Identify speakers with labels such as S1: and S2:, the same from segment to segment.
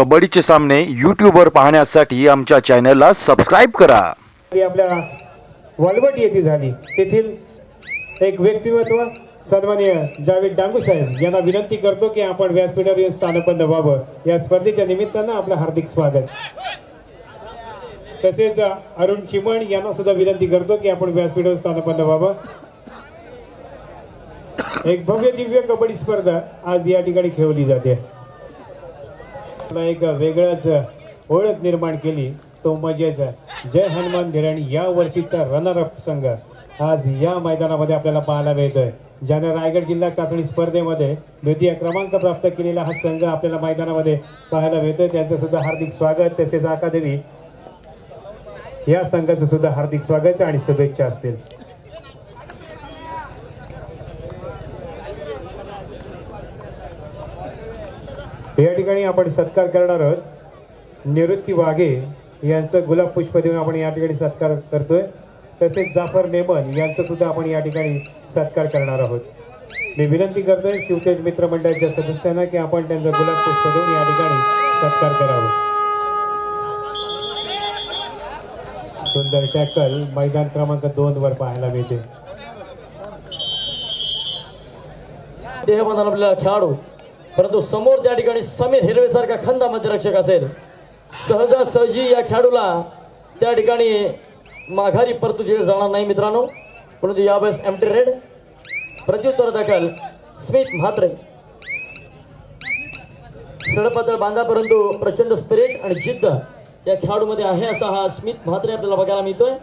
S1: कबड्डीचे सामने यूट्यूबवर पाहण्यासाठी आमच्या चॅनलला सबस्क्राईब करा.
S2: आपल्या वलवट येथे झाली. तेथील एक व्यक्तिमत्व सन्माननीय जावेद डांगू साहेब यांना विनंती करतो की आपण व्यासपीठावर येऊन व्हावं. या स्पर्धेच्या निमित्तानं आपलं हार्दिक स्वागत. तसेच अरुण चिमण यांना सुद्धा विनंती करतो की आपण व्यासपीठावर स्थानबद्ध व्हावं. एक भव्य दिव्य कबड्डी स्पर्धा आज या ठिकाणी खेळवली जाते. आपला एक वेगळाच ओळख निर्माण केली. तो मजेच जय हनुमान धिराणी या वर्षीचा रनर अप संघ. आज या मैदानामध्ये आपल्याला पाहायला मिळतोय. ज्याने रायगड जिल्हा चाचणी स्पर्धेमध्ये द्वितीय क्रमांक प्राप्त केलेला हा संघ आपल्याला मैदानामध्ये पाहायला मिळतोय. त्यांचं सुद्धा हार्दिक स्वागत. तसेच अकादमी या संघाचं सुद्धा हार्दिक स्वागत आणि शुभेच्छा असतील. या ठिकाणी आपण सत्कार करणार आहोत. निवृत्ती वाघे यांचं गुलाब पुष्प देऊन आपण या ठिकाणी सत्कार करतोय. तसेच जाफर मेमन यांचा सुद्धा आपण या ठिकाणी सत्कार करणार आहोत. मी विनंती करतोय शिवतेज मित्र मंडळाच्या सदस्यांना की आपण त्यांचा गुलाब पुष्प देऊन या ठिकाणी सत्कार करावा. सुंदर टॅकल मैदान क्रमांक दोन वर पाहायला मिळते.
S3: देहबांधून आपल्याला खेळाडू परंतु समोर त्या ठिकाणी समीर हिरवेसारखा खंदा मध्यरक्षक असेल सहजासहजी या खेळाडूला त्या ठिकाणी माघारी परतू दिले जाणार नाही मित्रांनो. परंतु यावेळेस एम टी रेड प्रत्युत्तर दाखल स्मित म्हात्रे. सडपातळ बांधा परंतु प्रचंड स्पिरिट आणि जिद्द या खेळाडूमध्ये आहे असा हा स्मित म्हात्रे आपल्याला बघायला मिळतोय.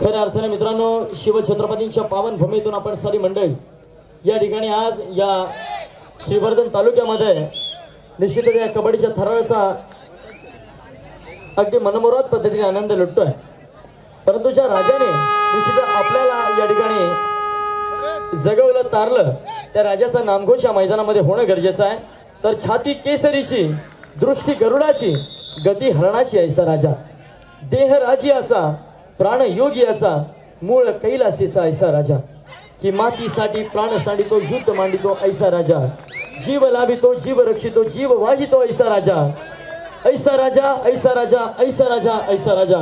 S3: खऱ्या अर्थाने मित्रांनो शिवछत्रपतींच्या पावन भूमीतून आपण सारी मंडळी या ठिकाणी आज या श्रीवर्धन तालुक्यामध्ये निश्चितच या कबड्डीच्या थराचा अगदी मनमोहक पद्धतीने आनंद लुटतोय. परंतु ज्या राजाने निश्चित आपल्याला या ठिकाणी जगवलं तारलं त्या राजाचा नामघोष या मैदानामध्ये होणं गरजेचं आहे. तर छाती केसरीची दृष्टी गरुडाची गती हरणाची ऐसा राजा. देह राजी असा प्राण योगी असा मूळ कैलासीचा ऐसा राजा. की मातीसाठी प्राण सांडितो युद्ध मांडितो ऐसा राजा. जीव लाभितो जीव रक्षितो जीव वाहितो ऐसा राजा. ऐसा राजा ऐसा राजा ऐसा राजा ऐसा राजा.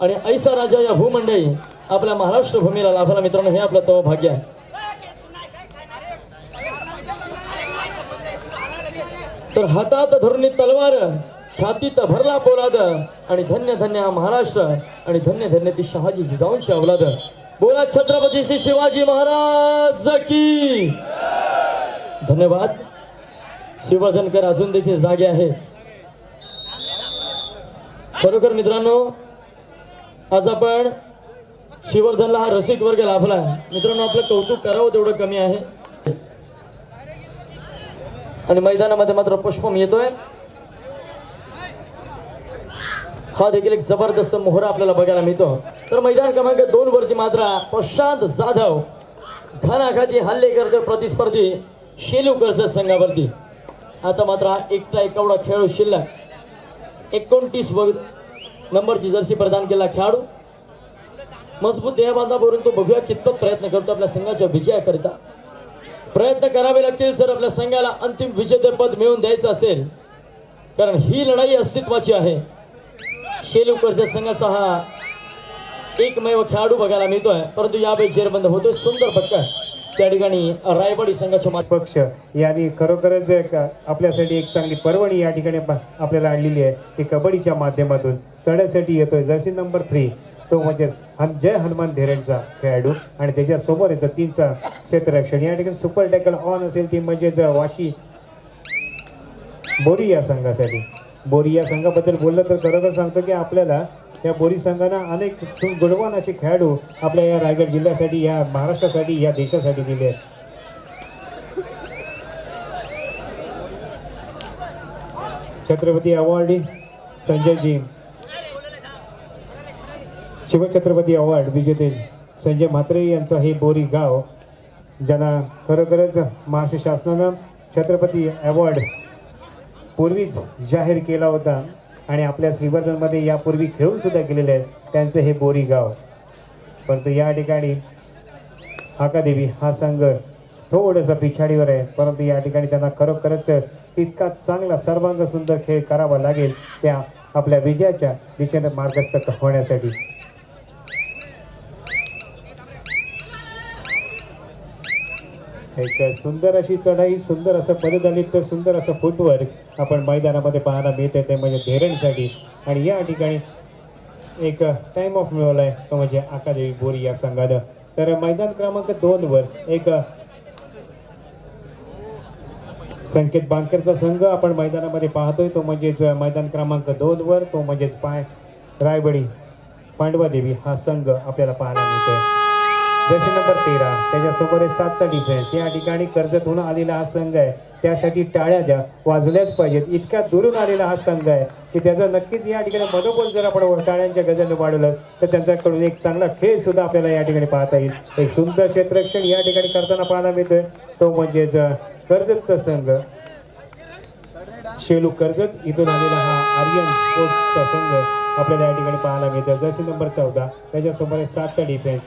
S3: आणि ऐसा राजा या भूमंडळी आपल्या महाराष्ट्र भूमीला लाभला मित्रांनो हे आपलं तो भाग्य आहे. तर हातात धरून तलवार छातीत भरला पोलाद आणि धन्य धन्य हा महाराष्ट्र आणि धन्य धन्य ती शहाजी जिजाऊंची अवलाद बोला छत्रपती श्री शिवाजी महाराज की. धन्यवाद. शिववर्धनकर अजून देखील जागे आहे खरोखर मित्रांनो आज आपण शिवर्धनला हा रसिक वर्ग लाभला मित्रांनो आपलं कौतुक करावं तेवढं कमी आहे. आणि मैदानामध्ये मात्र पुष्पम येतोय. हा देखील एक जबरदस्त मोहरा आपल्याला बघायला मिळतो. तर मैदान क्रमांक दोन वरती मात्र प्रशांत जाधव घानाघाती हल्ले करतोय प्रतिस्पर्धी शेलूकरच्या संघावरती. आता मात्र एकटा एकावडा खेळाडू शिल्लक. एकोणतीस व नंबरची जर्सी प्रदान केला खेळाडू. मजबूत देहबांधावरून तो बघूया कितपत प्रयत्न करतो आपल्या संघाच्या विजयाकरिता. प्रयत्न करावे लागतील जर आपल्या संघाला अंतिम विजेतेपद मिळवून द्यायचं असेल. कारण ही लढाई अस्तित्वाची आहे. शेलूकरच्या संघाचा हा एकमेव खेळाडू बघायला मिळतोय. परंतु यावेळी जेरबंद होतोय. सुंदर फटका त्या ठिकाणी रायवाडी संघाच्या मागे
S2: पक्ष यांनी खरोखरच एक आपल्यासाठी एक चांगली पर्वणी या ठिकाणी आपल्याला आणलेली आहे. ती कबड्डीच्या माध्यमातून चढ्यासाठी येतोय. Jersey number three. तो म्हणजे हन जय हनुमान धेरेंचा खेळाडू आणि त्याच्यासमोर येतो येतं तीनचा क्षेत्ररक्षण. या ठिकाणी सुपर टॅकल ऑन असेल ती म्हणजेच वाशी बोरी या संघासाठी. बोरी या संघाबद्दल बोललं तर खरोखर सांगतो की आपल्याला या बोरी संघानं अनेक गुणवान असे खेळाडू आपल्या या रायगड जिल्ह्यासाठी या महाराष्ट्रासाठी या देशासाठी दिले. आहेत छत्रपती अवॉर्डी संजयजी. शिवछत्रपती अवॉर्ड विजेते संजय म्हात्रे यांचं हे बोरी गाव ज्यांना खरोखरच महाराष्ट्र शासनानं छत्रपती अवॉर्ड पूर्वीच जाहीर केला होता आणि आपल्या श्रीवर्धनमध्ये यापूर्वी खेळून सुद्धा गेलेले आहेत. त्यांचं हे बोरी गाव. परंतु या ठिकाणी हाकादेवी हा संघ थोडंसं पिछाडीवर आहे. परंतु या ठिकाणी त्यांना खरोखरच तितका चांगला सर्वांग सुंदर खेळ करावा लागेल त्या आपल्या विजयाच्या दिशेने मार्गस्थ होण्यासाठी. एक सुंदर अशी चढाई सुंदर असं पददलित सुंदर असं फुटवर्क आपण मैदानामध्ये पाहायला मिळते. ते म्हणजे धेरणसाठी. आणि या ठिकाणी एक टाइम ऑफ मिळवला आहे तो म्हणजे आकादेवी बोरी या संघानं. तर मैदान क्रमांक दोनवर एक संकेत बांकरचा संघ आपण मैदानामध्ये पाहतोय. तो म्हणजेच मैदान क्रमांक दोनवर तो म्हणजेच पाय रायबडी पांडवादेवी हा संघ आपल्याला पाहायला मिळतोय. जशी नंबर तेरा त्याच्यासमोर आहे सातचा डिफेन्स या ठिकाणी कर्जतहून आलेला हा संघ आहे. त्यासाठी टाळ्या द्या वाजल्याच पाहिजेत. इतक्या दुरून आलेला हा संघ आहे की त्याचा नक्कीच या ठिकाणी मनोबल जर आपण टाळ्यांच्या गजानं वाढवलं तर त्यांच्याकडून एक चांगला खेळ सुद्धा आपल्याला या ठिकाणी पाहता येईल. एक सुंदर क्षेत्ररक्षण या ठिकाणी करताना पाहायला मिळतोय. तो म्हणजेच कर्जतचा संघ. शेलू कर्जत इथून आलेला हा आर्यन स्पोर्ट्सचा संघ आपल्याला या ठिकाणी पाहायला मिळतो जर्सी नंबर चौदा त्याच्यासमोर आहे सातचा डिफेन्स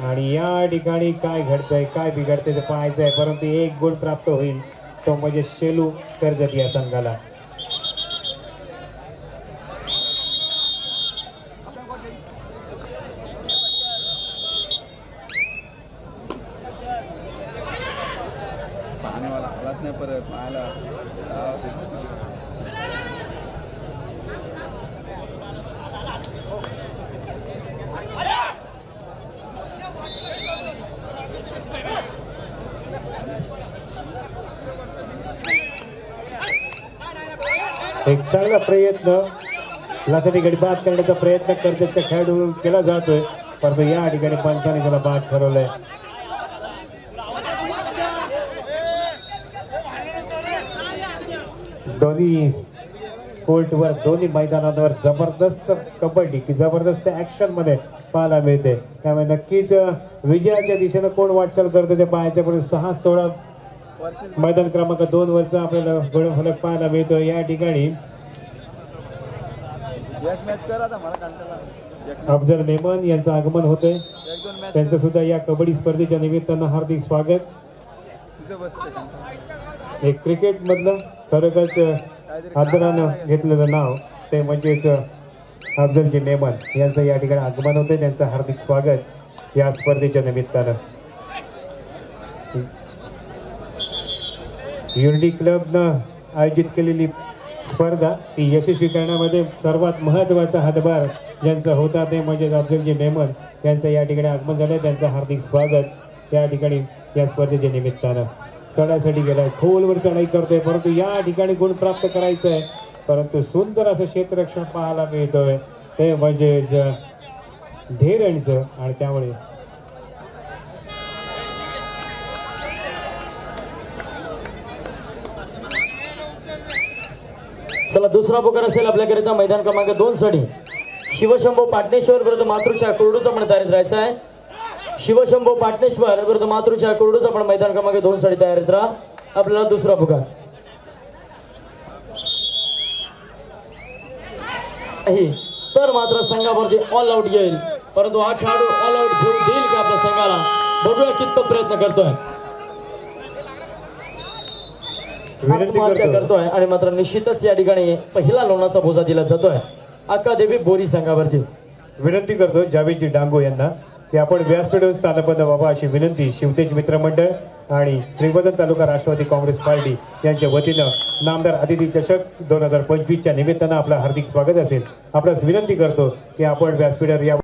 S2: आणि या ठिकाणी काय घडतंय काय बिघडतंय ते पाहायचं आहे परंतु एक गुण प्राप्त होईल तो म्हणजे शेलू कर्जत या संघाला
S4: पाहणेवाला आलाच नाही परत पाहायला
S2: एक चांगला प्रयत्न. लाथाटी गडीबाद करण्याचा प्रयत्न कर्जतच्या खेळाडू केला जातोय. परंतु या ठिकाणी पंचाने त्याला बाद ठरवलंय. दोन्ही कोर्टवर दोन्ही मैदानांवर जबरदस्त कबड्डी की जबरदस्त ऍक्शनमध्ये पाहायला मिळते. त्यामुळे नक्कीच विजयाच्या दिशेनं कोण वाटचाल करतो ते पाहायचं पण सहा सोळा मैदान क्रमांक दोन वरचा आपल्याला गुणफलक पाहायला मिळतो या ठिकाणी अफजल मेमन यांचं आगमन
S4: मॅच
S2: त्यांचं सुद्धा या कबड्डी स्पर्धेच्या निमित्तानं हार्दिक स्वागत. एक क्रिकेट मधलं खरोखरच आदरानं घेतलेलं नाव ते म्हणजेच अफजलजी मेमन यांचं या ठिकाणी आगमन होते त्यांचं हार्दिक स्वागत या स्पर्धेच्या निमित्तानं. युनिटी क्लबनं आयोजित केलेली स्पर्धा ती यशस्वी करण्यामध्ये सर्वात महत्त्वाचा हातभार ज्यांचा होता ते म्हणजे अफजलजी मेमन यांचं या ठिकाणी आगमन झालं. त्यांचं हार्दिक स्वागत या ठिकाणी या स्पर्धेच्या निमित्तानं. चढायसाठी गेलाय. खोलवर चढाई करतोय. परंतु या ठिकाणी गुण प्राप्त करायचं आहे परंतु सुंदर असं क्षेत्ररक्षण पाहायला मिळतोय. ते म्हणजेच धेरणचं आणि त्यामुळे
S3: चला दुसरा पुकार असेल आपल्याकरिता मैदान क्रमांक दोन साठी. शिवशंभो पाटणेश्वर विरुद्ध मातृच्या कुरडूस आपण तयारीत राहायचं आहे. शिवशंभो पाटणेश्वर विरुद्ध मातृच्या कुरडूस आपण मैदान क्रमांक दोन साठी तयारीत राहा. आपल्याला दुसरा पुकार. तर मात्र संघावरती ऑल आउट येईल. परंतु हा खेळाडू ऑल आउट घेऊन देईल का आपल्या संघाला? बघूया कितपत प्रयत्न करतोय
S2: विनंती
S3: आत्महत्या
S2: करतो
S3: करतोय. आणि मात्र निश्चितच या ठिकाणी पहिला लोणाचा बोजा दिला जातोय. अकादेवी बोरी संघावरती.
S2: विनंती करतो जावेदजी डांगो यांना की आपण व्यासपीठावर स्थानपद व्हावा अशी विनंती शिवतेज मित्रमंडळ आणि श्रीवर्धन तालुका राष्ट्रवादी काँग्रेस पार्टी यांच्या वतीनं नामदार अतिथी चषक दोन हजार पंचवीसच्या निमित्तानं आपलं हार्दिक स्वागत असेल. आपल्यास विनंती करतो की आपण व्यासपीठावर या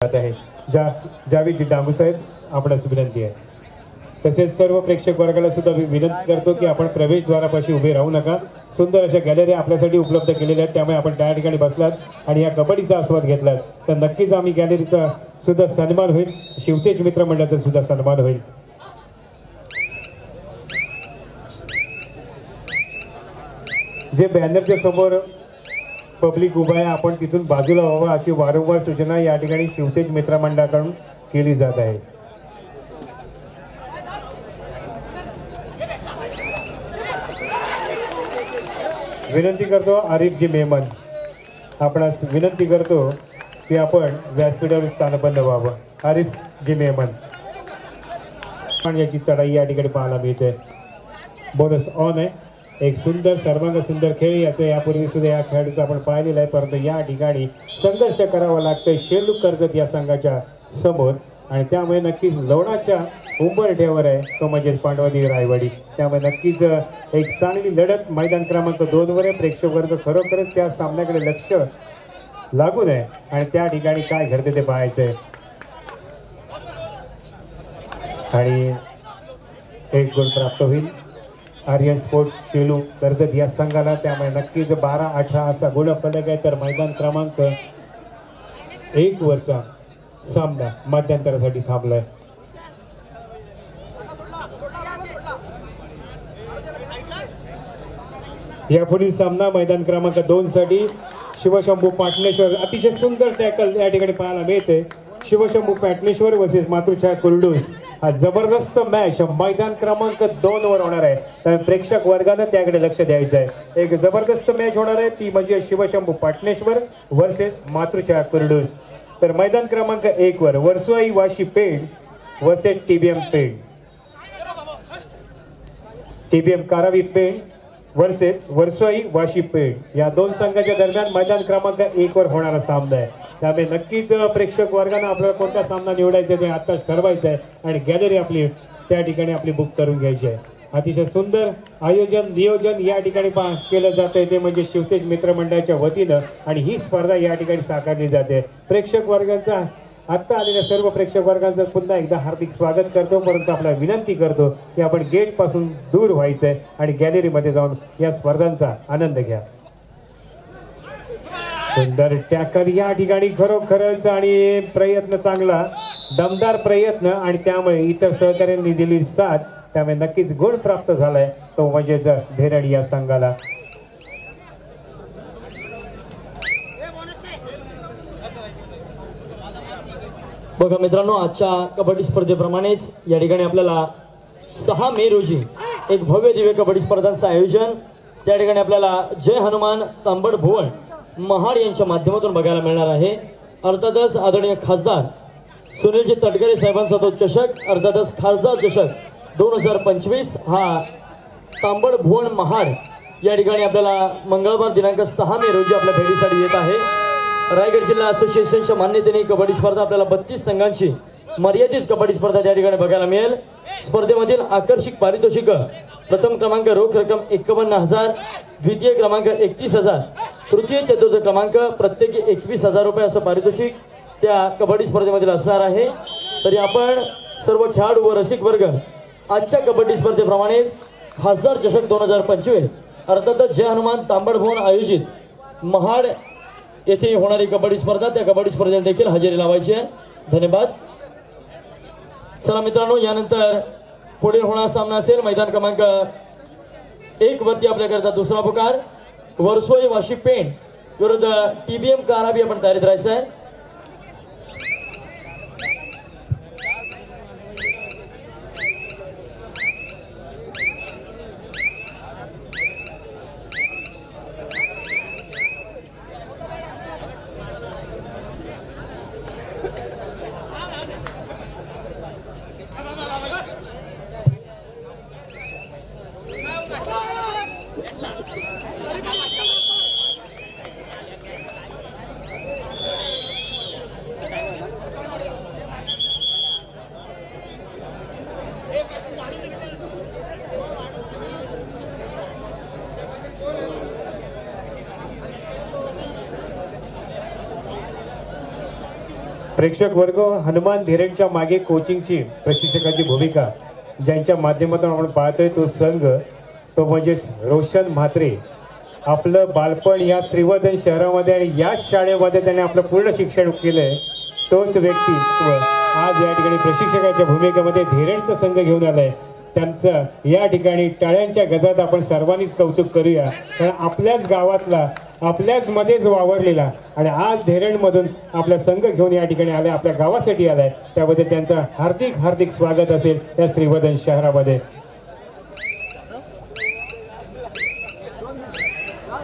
S2: जात आहे. जा जावेदजी डांगू साहेब आपणास विनंती आहे. तसेच सर्व प्रेक्षक वर्गाला सुद्धा मी विनंती करतो की आपण प्रवेशद्वारापाशी उभे राहू नका. सुंदर अशा गॅलरी आपल्यासाठी उपलब्ध केलेल्या आहेत. त्यामुळे आपण त्या ठिकाणी बसलात आणि या कबड्डीचा आस्वाद घेतलात. तर नक्कीच आम्ही गॅलरीचा सुद्धा सन्मान होईल. शिवतेज मित्रमंडळाचा सुद्धा सन्मान होईल. जे बॅनरच्या समोर पब्लिक उभा आहे आपण तिथून बाजूला व्हावं अशी वारंवार सूचना या ठिकाणी शिवतेज मित्रमंडळाकडून केली जात आहे. विनंती करतो आरिफजी मेमन आपणास विनंती करतो की आपण व्यासपीठावर स्थानबंद व्हावं. आरिफ जी मेमन याची चढाई या ठिकाणी पाहायला मिळते. बोनस ऑन आहे. एक सुंदर सर्वांग सुंदर खेळ याचं यापूर्वी सुद्धा या खेळाडूचं आपण पाहिलेलं आहे. परंतु या ठिकाणी संघर्ष करावा लागतोय. शेलू कर्जत या संघाच्या समोर. आणि त्यामुळे नक्कीच लोणाच्या उंबरठ्यावर आहे तो म्हणजेच पांडवादी रायवाडी. त्यामुळे नक्कीच एक चांगली लढत मैदान क्रमांक दोनवर आहे. प्रेक्षक वर्ग खरोखरच त्या सामन्याकडे लक्ष लागून आहे आणि त्या ठिकाणी काय घडते ते पाहायचं आहे आणि एक गोल प्राप्त होईल. आर्यन स्पोर्ट्स सेलू कर्जत या संघाला त्यामुळे नक्कीच बारा अठरा असा गोलफलक आहे. तर मैदान क्रमांक एक वरचा सामना मध्यंतरासाठी थांबलाय. यापुढील सामना मैदान क्रमांक दोन साठी शिवशंभू पाटणेश्वर. अतिशय सुंदर टॅकल या ठिकाणी पाहायला मिळते. शिवशंभू पाटणेश्वर वर्सेस मातृछा कुर्डूस हा जबरदस्त मॅच मैदान क्रमांक दोन वर होणार आहे. तर प्रेक्षक वर्गानं त्याकडे लक्ष द्यायचं आहे. एक जबरदस्त मॅच होणार आहे. ती म्हणजे शिवशंभू पाटणेश्वर वर्सेस मातृछाया कुर्डूस तर मैदान क्रमांक एक वर Varsavai Vashi Peth versus TBM Peth TBM Karavi Peth versus Varsoi Vashi Peth या दोन संघाच्या दरम्यान मैदान क्रमांक एक वर होणारा सामना आहे. त्यामुळे नक्कीच प्रेक्षक वर्गानं आपल्याला कोणता सामना निवडायचा ते आत्ताच ठरवायचं आहे आणि गॅलरी आपली त्या ठिकाणी आपली बुक करून घ्यायची आहे. अतिशय सुंदर आयोजन नियोजन या ठिकाणी पा केलं जातं ते म्हणजे शिवतेज मित्रमंडळाच्या वतीनं आणि ही स्पर्धा या ठिकाणी साकारली जाते. प्रेक्षक वर्गाचा आत्ता आलेल्या सर्व प्रेक्षक वर्गांचं पुन्हा एकदा हार्दिक स्वागत करतो. परंतु आपल्याला विनंती करतो की आपण गेटपासून दूर व्हायचंय आणि गॅलरीमध्ये जाऊन या स्पर्धांचा आनंद घ्या. सुंदर टॅकर या ठिकाणी खरोखरच आणि प्रयत्न चांगला दमदार प्रयत्न आणि त्यामुळे इतर सहकाऱ्यांनी दिली साथ. त्यामुळे नक्कीच गुण प्राप्त झालाय. तो म्हणजेच धेरड या संघाला.
S3: बघा मित्रांनो आजच्या कबड्डी स्पर्धेप्रमाणेच या ठिकाणी आपल्याला सहा मे रोजी एक भव्य दिव्य कबड्डी स्पर्धांचं आयोजन त्या ठिकाणी आपल्याला जय हनुमान तांबड भुवन महाड यांच्या माध्यमातून बघायला मिळणार आहे. अर्थातच आदरणीय खासदार सुनीलजी तटकरे साहेबांचा तो चषक अर्थातच खासदार चषक दोन हजार पंचवीस हा तांबड भुवन महाड या ठिकाणी आपल्याला मंगळवार दिनांक सहा मे रोजी आपल्या भेटीसाठी येत आहे. रायगड जिल्हा असोसिएशनच्या मान्यतेने कबड्डी स्पर्धा आपल्याला बत्तीस संघांची मर्यादित कबड्डी स्पर्धा त्या ठिकाणी बघायला मिळेल. स्पर्धेमधील आकर्षक पारितोषिक प्रथम क्रमांक रोख रक्कम एकावन्न हजार द्वितीय क्रमांक एकतीस हजार तृतीय चतुर्थ क्रमांक प्रत्येकी एकवीस हजार रुपये असं पारितोषिक त्या कबड्डी स्पर्धेमधील असणार आहे. तरी आपण सर्व खेळाडू व रसिक वर्ग आजच्या कबड्डी स्पर्धेप्रमाणेच खासदार चषक दोन हजार पंचवीस अर्थातच जय हनुमान तांबड भवन आयोजित महाड येथे होणारी कबड्डी स्पर्धा त्या कबड्डी स्पर्धेला देखील हजेरी लावायची आहे. धन्यवाद. चला मित्रांनो यानंतर पुढील होणारा सामना असेल मैदान क्रमांक एक वरती आपल्याकरता दुसरा पुकार. वर्सोई वाशी पेंट विरुद्ध टीबीएम काराबी आपण तयारीत राहायचं आहे.
S2: प्रेक्षक वर्ग हनुमान धीरेंच्या मागे कोचिंगची प्रशिक्षकाची भूमिका ज्यांच्या माध्यमातून आपण पाहतोय तो संघ तो म्हणजे रोशन म्हात्रे. आपलं बालपण या श्रीवर्धन शहरामध्ये आणि याच शाळेमध्ये त्याने आपलं पूर्ण शिक्षण केलंय. तोच व्यक्तित्व आज या ठिकाणी प्रशिक्षकाच्या भूमिकेमध्ये धीरेंचा संघ घेऊन आलाय. त्यांचं या ठिकाणी टाळ्यांच्या गजात आपण सर्वांनीच कौतुक करूया. कारण आपल्याच गावातला आपल्याच मध्येच वावरलेला. आणि आज धेरणमधून आपला संघ घेऊन या ठिकाणी आलाय आपल्या गावासाठी आलाय. त्याबद्दल त्यांचं हार्दिक हार्दिक स्वागत असेल या श्रीवर्धन शहरामध्ये.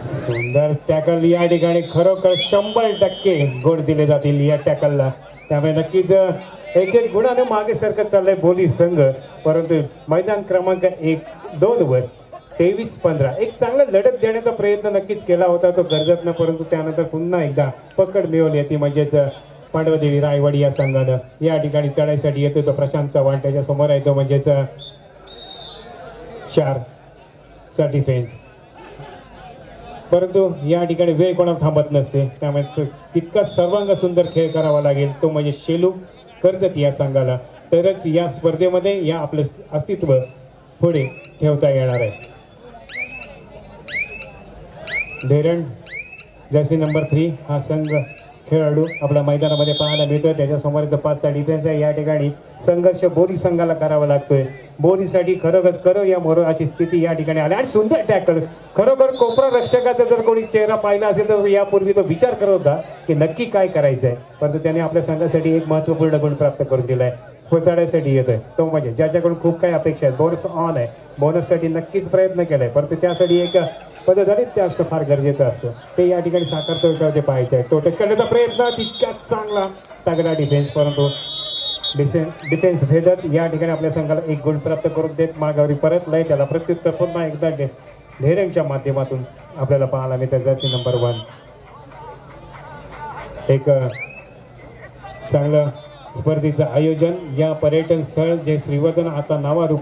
S2: सुंदर टॅकल या ठिकाणी खरोखर शंभर टक्के गुण दिले जातील या टॅकलला. त्यामुळे नक्कीच एक एक गुणानं मागे सरकत चाललंय बोली संघ. परंतु मैदान क्रमांक एक दोन वर तेवीस पंधरा. एक चांगला लढत देण्याचा प्रयत्न नक्कीच केला होता तो गरजतनं परंतु त्यानंतर पुन्हा एकदा पकड मिळवली होती म्हणजेच पांडवदेवी रायवाडी या संघानं. या ठिकाणी चढाईसाठी येतो तो प्रशांत चव्हाण. त्याच्यासमोर आहे तो म्हणजेच चार चा डिफेन्स परंतु या ठिकाणी वेळ कोणाला थांबत नसते. त्यामुळे तितका सर्वांग सुंदर खेळ करावा लागेल. तो म्हणजे शेलू कर्जत या संघाला. तरच या स्पर्धेमध्ये या आपलं अस्तित्व पुढे ठेवता येणार आहे. धैरण जर्सी नंबर थ्री हा संघ खेळाडू आपल्या मैदानामध्ये पाहायला मिळतोय. त्याच्यासमोर इथं पाचचा डिफेन्स आहे. या ठिकाणी संघर्ष बोरी संघाला करावा लागतोय. बोरीसाठी खरोखरच करो या मोराची स्थिती या ठिकाणी आली. आणि सुंदर टॅकल खरोखर कोपरा रक्षकाचा जर कोणी चेहरा पाहिला असेल तर यापूर्वी तो विचार करत होता की नक्की काय करायचं आहे परंतु त्याने आपल्या संघासाठी एक महत्त्वपूर्ण गुण प्राप्त करून दिला आहे पोचाडण्यासाठी येतोय. तो म्हणजे ज्याच्याकडून खूप काही अपेक्षा आहेत. बोनस ऑन आहे. बोनससाठी नक्कीच प्रयत्न केलाय. परंतु त्यासाठी एक पदधारित ते असणं फार गरजेचं असतं. ते या ठिकाणी साखर का ते पाहायचं आहे. टोटल करण्याचा प्रयत्न तितकाच चांगला. तगडा डिफेन्स परंतु डिफेन्स डिफेन्स भेदत या ठिकाणी आपल्या संघाला एक गुण प्राप्त करून देत मागावरी परतलाय त्याला प्रत्युत्तर पुन्हा एकदा डे- धैर्यांच्या माध्यमातून आपल्याला पाहायला मिळतं जर्सी नंबर वन एक चांगलं स्पर्धेचं आयोजन या पर्यटन स्थळ जे श्रीवर्धन आता नावारूप